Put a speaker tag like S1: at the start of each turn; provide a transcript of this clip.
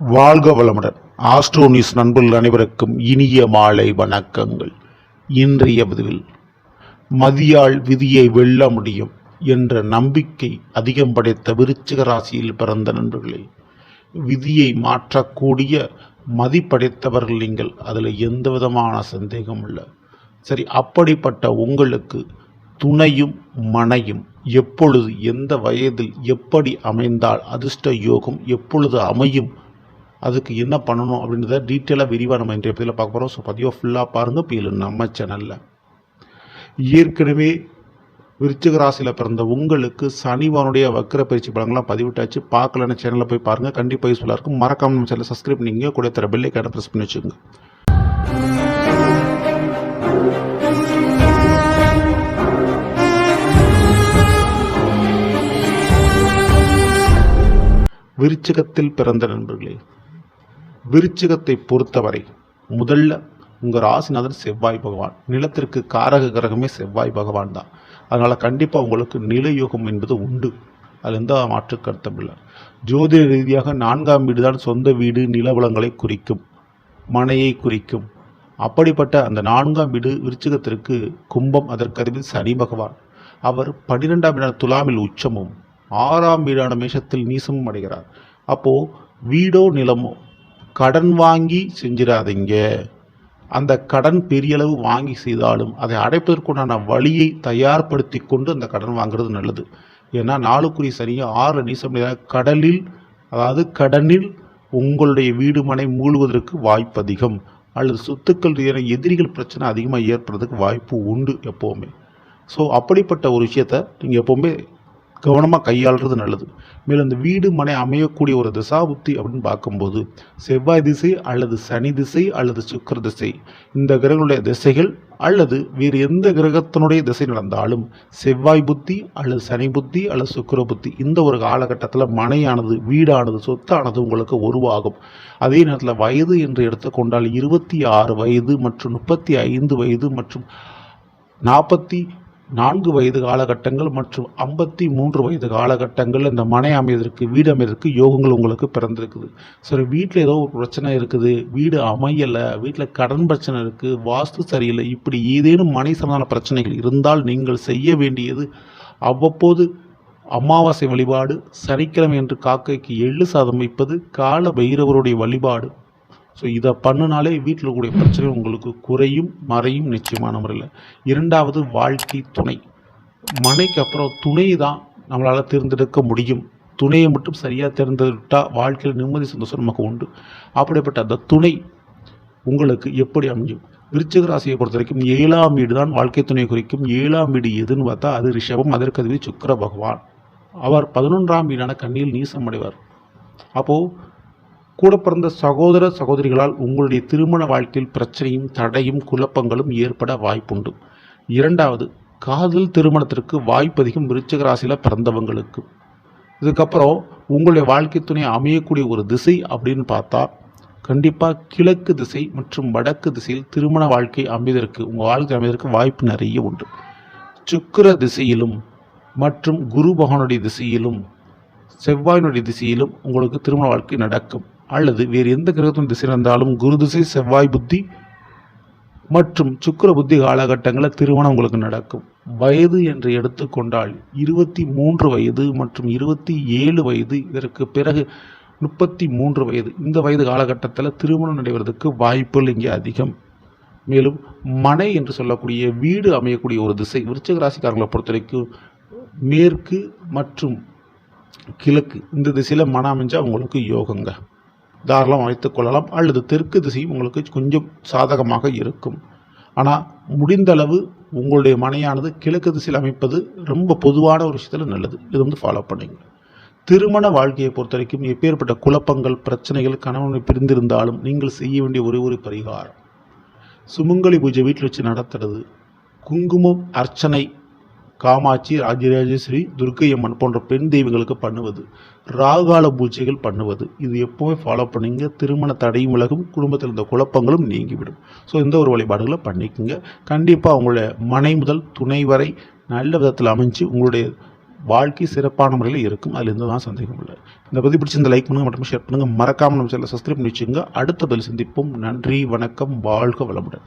S1: வாழ்க வளமுடன். ஆஸ்ட்ரோனிஸ் நண்பர்கள் அனைவருக்கும் இனிய மாலை வணக்கங்கள். இன்றைய பதிவில் மதியால் விதியை வெல்ல முடியும் என்ற நம்பிக்கை அதிகம் படைத்த விருச்சிக ராசியில் பிறந்த நண்பர்களே விதியை மாற்றக்கூடிய மதிப்படைத்தவர்கள் நீங்கள் அதில் எந்த விதமான சந்தேகம் இல்லை. சரி அப்படிப்பட்ட உங்களுக்கு துணையும் மனையும் எப்பொழுது எந்த வயதில் எப்படி அமைந்தால் அதிர்ஷ்ட யோகம் எப்பொழுது அமையும் அதுக்கு என்ன பண்ணணும் அப்படின்றத டீட்டெயிலாக விரிவாக நம்ம இன்றைய பதிவில் பார்க்க போகிறோம் ஸோ பதிவாக ஃபுல்லாக பாருங்கள் இப்போ நம்ம சேனலில் ஏற்கனவே விருச்சிக ராசியில் பிறந்த உங்களுக்கு சனிவானுடைய வக்கர பயிற்சி பலங்கள்லாம் பதிவிட்டாச்சு. பார்க்கலன்னு சேனலில் போய் பாருங்கள் கண்டிப்பாக யூஸ்ஃபுல்லாக இருக்கும். மறக்காம நம்ம சேனலை சப்ஸ்கிரைப் பண்ணிங்க கூட தர பெல்லை கடை ப்ரெஸ் பண்ணி வச்சுக்கோங்க. விருச்சகத்தில் பிறந்த நண்பர்களே விருச்சிகத்தை பொறுத்தவரை முதல்ல உங்கள் ராசிநாதன் செவ்வாய் பகவான். நிலத்திற்கு காரக கிரகமே செவ்வாய் பகவான் தான். அதனால் கண்டிப்பாக உங்களுக்கு நிலயோகம் என்பது உண்டு. அது எந்த மாற்று இல்லை. ஜோதிட ரீதியாக நான்காம் வீடு தான் சொந்த வீடு நிலவளங்களை குறிக்கும் மனையை குறிக்கும். அப்படிப்பட்ட அந்த நான்காம் வீடு விருச்சிகத்திற்கு கும்பம் அதற்கு அதிபதி சனி பகவான். அவர் பன்னிரெண்டாம் வீடான துலாமில் உச்சமும் ஆறாம் வீடான மேஷத்தில் நீசமும் அடைகிறார். அப்போது வீடோ நிலமோ கடன் வாங்கி செஞ்சிடாதீங்க அந்த கடன் பெரிய அளவு வாங்கி செய்தாலும் அதை அடைப்பதற்குண்டான வழியை தயார்படுத்தி கொண்டு அந்த கடன் வாங்குறது நல்லது. ஏன்னா நாளுக்குரிய சரியாக ஆறு நீசம் கடலில் அதாவது கடனில் உங்களுடைய வீடு மனை மூழ்குவதற்கு வாய்ப்பு அதிகம். அல்லது சொத்துக்கள் ரீதியான எதிரிகள் பிரச்சனை அதிகமாக ஏற்படுறதுக்கு வாய்ப்பு உண்டு எப்போவுமே. ஸோ அப்படிப்பட்ட ஒரு விஷயத்தை நீங்கள் எப்போவுமே கவனமாக கையாளுறது நல்லது. மேலும் இந்த வீடு மனை அமையக்கூடிய ஒரு திசாபுத்தி அப்படின்னு பார்க்கும்போது செவ்வாய் திசை அல்லது சனி திசை அல்லது சுக்கர திசை இந்த கிரகங்களுடைய திசைகள் அல்லது வேறு எந்த கிரகத்தினுடைய திசை நடந்தாலும் செவ்வாய் புத்தி அல்லது சனி புத்தி அல்லது சுக்கர புத்தி இந்த ஒரு காலகட்டத்தில் மனையானது வீடானது சொத்தானது உங்களுக்கு உருவாகும். அதே நேரத்தில் வயது என்று எடுத்துக்கொண்டால் இருபத்தி ஆறு வயது மற்றும் முப்பத்தி ஐந்து வயது மற்றும் நாற்பத்தி நான்கு வயது காலகட்டங்கள் மற்றும் ஐம்பத்தி மூன்று வயது காலகட்டங்கள் இந்த மனை அமைவதற்கு வீடு அமைவதற்கு யோகங்கள் உங்களுக்கு பிறந்திருக்குது. சரி வீட்டில் ஏதோ ஒரு பிரச்சனை இருக்குது வீடு அமையலை வீட்டில் கடன் பிரச்சனை இருக்குது வாஸ்து சரியில்லை இப்படி ஏதேனும் மனை சம்பந்தமான பிரச்சனைகள் இருந்தால் நீங்கள் செய்ய வேண்டியது அவ்வப்போது அமாவாசை வழிபாடு சனிக்கிழமை என்று காக்கைக்கு எள்ளு சாதம் வைப்பது கால பைரவருடைய வழிபாடு ஸோ இதை பண்ணினாலே வீட்டில் இருக்கக்கூடிய பிரச்சனை உங்களுக்கு குறையும் மறையும் நிச்சயமான முறையில் இரண்டாவது வாழ்க்கை துணை. மனைக்கு அப்புறம் துணை தான் நம்மளால் தேர்ந்தெடுக்க முடியும். துணையை மட்டும் சரியாக தேர்ந்தெடுத்தால் வாழ்க்கையில் நிம்மதி சந்தோஷம் நமக்கு உண்டு. அப்படிப்பட்ட அந்த துணை உங்களுக்கு எப்படி அமையும்? விருச்சிக ராசியை பொறுத்த வரைக்கும் ஏழாம் வீடு தான் வாழ்க்கை துணை குறிக்கும். ஏழாம் வீடு எதுன்னு பார்த்தா அது ரிஷபம் அதற்கு அதுவே சுக்கர பகவான். அவர் பதினொன்றாம் வீடான கண்ணியில் நீசம் அடைவார் அப்போது கூட பிறந்த சகோதர சகோதரிகளால் உங்களுடைய திருமண வாழ்க்கையில் பிரச்சனையும் தடையும் குழப்பங்களும் ஏற்பட வாய்ப்புண்டு. இரண்டாவது காதல் திருமணத்திற்கு வாய்ப்பு அதிகம் ராசியில் பிறந்தவங்களுக்கு. இதுக்கப்புறம் உங்களுடைய வாழ்க்கை துணை அமையக்கூடிய ஒரு திசை அப்படின்னு பார்த்தா கண்டிப்பாக கிழக்கு திசை மற்றும் வடக்கு திசையில் திருமண வாழ்க்கை அமைவதற்கு உங்கள் வாழ்க்கை அமைவதற்கு வாய்ப்பு நிறைய உண்டு. சுக்கர திசையிலும் மற்றும் குரு பகவானுடைய திசையிலும் செவ்வாயினுடைய திசையிலும் உங்களுக்கு திருமண வாழ்க்கை நடக்கும். அல்லது வேறு எந்த கிரகத்தின் திசை இருந்தாலும் குரு திசை செவ்வாய் புத்தி மற்றும் சுக்கிர புத்தி காலகட்டங்களில் திருமணம் உங்களுக்கு நடக்கும். வயது என்று எடுத்துக்கொண்டால் இருபத்தி மூன்று வயது மற்றும் இருபத்தி ஏழு வயது இதற்கு பிறகு முப்பத்தி மூன்று வயது. இந்த வயது காலகட்டத்தில் திருமணம் நடைபெறதுக்கு வாய்ப்புகள் இங்கே அதிகம். மேலும் மனை என்று சொல்லக்கூடிய வீடு அமையக்கூடிய ஒரு திசை விருச்சக ராசிக்காரங்களை பொறுத்த வரைக்கும் மேற்கு மற்றும் கிழக்கு. இந்த திசையில் மனம் அமைஞ்சால் உங்களுக்கு யோகங்க. தாராளம் வைத்துக் கொள்ளலாம். அல்லது தெற்கு திசையும் உங்களுக்கு கொஞ்சம் சாதகமாக இருக்கும். ஆனால் முடிந்தளவு உங்களுடைய மனையானது கிழக்கு திசையில் அமைப்பது ரொம்ப பொதுவான ஒரு விஷயத்தில் நல்லது. இது வந்து ஃபாலோ பண்ணுங்க. திருமண வாழ்க்கையை பொறுத்த வரைக்கும் எப்பேற்பட்ட குழப்பங்கள் பிரச்சனைகள் கணவனை பிரிந்திருந்தாலும் நீங்கள் செய்ய வேண்டிய ஒரே ஒரு பரிகாரம். சுமங்கலி பூஜை வீட்டில் வச்சு நடத்துறது. குங்குமம் அர்ச்சனை காமாட்சி ராஜராஜேஸ்வரி துர்க்கை அம்மன் போன்ற பெண் தெய்வங்களுக்கு பண்ணுவது ராகால பூஜைகள் பண்ணுவது. இது எப்போவுமே ஃபாலோ பண்ணிங்க. திருமண தடையும் விலகும் குடும்பத்தில் இருந்த குழப்பங்களும் நீங்கிவிடும். ஸோ இந்த ஒரு வழிபாடுகளை பண்ணிக்கோங்க. கண்டிப்பாக உங்களுடைய மனை முதல் துணை வரை நல்ல விதத்தில் அமைஞ்சு உங்களுடைய வாழ்க்கை சிறப்பான முறையில் இருக்கும். அதில் இருந்து தான் சந்தேகம் இல்லை. இந்த பற்றி பிடிச்சி இந்த லைக் பண்ணுங்கள் மற்றும் ஷேர் பண்ணுங்கள் மறக்காமல் நம்ம சேனலை சப்ஸ்கிரைப் பண்ணி வச்சுங்க அடுத்த பதில் சந்திப்போம். நன்றி வணக்கம் வாழ்க வளமுடன்.